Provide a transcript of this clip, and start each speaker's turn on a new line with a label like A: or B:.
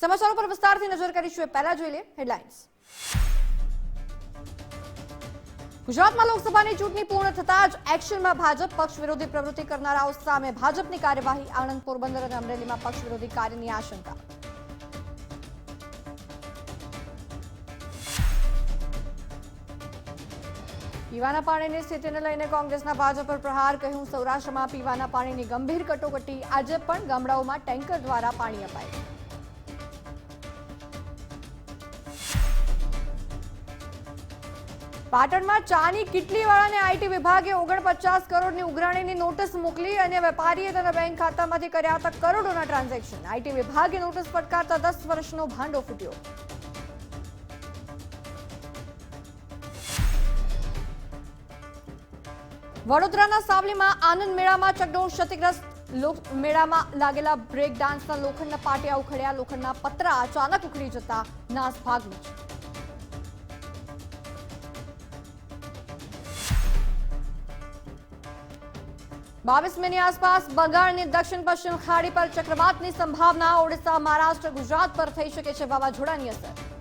A: સમાચારો પર વિસ્તારથી નજર કરીશું એ પહેલા જોઈ લે હેડલાઇન્સ ગુજરાતમાં લોકસભાની ચૂંટણી પૂર્ણ થતા જ એક્શનમાં ભાજપ પક્ષ વિરોધી પ્રવૃત્તિ કરનારાઓ સામે ભાજપની કાર્યવાહી આણંદ પોરબંદર અને અમરેલીમાં પક્ષ વિરોધી કાર્યની આશંકા. પીવાના પાણીની સ્થિતિને લઈને કોંગ્રેસના ભાજપ પર પ્રહાર, કહ્યું સૌરાષ્ટ્રમાં પીવાના પાણીની ગંભીર કટોકટી. આજે પણ ગામડાઓમાં ટેન્કર દ્વારા પાણી અપાય. પાટણમાં ચાની કિટલીવાળાને આઈટી વિભાગે ઓગણપચાસ કરોડની ઉઘરાણીની નોટિસ મોકલી અને વેપારીએ તેના બેંક ખાતામાંથી કર્યા હતા કરોડોના ટ્રાન્ઝેક્શન. આઈટી વિભાગે નોટિસ ફટકારતા દસ વર્ષનો ભાંડો ફૂટ્યો. વડોદરાના સાવલીમાં આનંદ મેળામાં ચકડોળ ક્ષતિગ્રસ્ત મેળામાં લાગેલા બ્રેક ડાન્સના લોખંડના પાટિયા ઉખડ્યા, લોખંડના પતરા અચાનક ઉખડી જતા નાસભાગ મચી બાવીસ મેની આસપાસ બંગાળની દક્ષિણ પશ્ચિમ ખાડી પર ચક્રવાતની સંભાવના, ઓડિશા, મહારાષ્ટ્ર, ગુજરાત પર થઈ શકે છે વાવાઝોડાની અસર.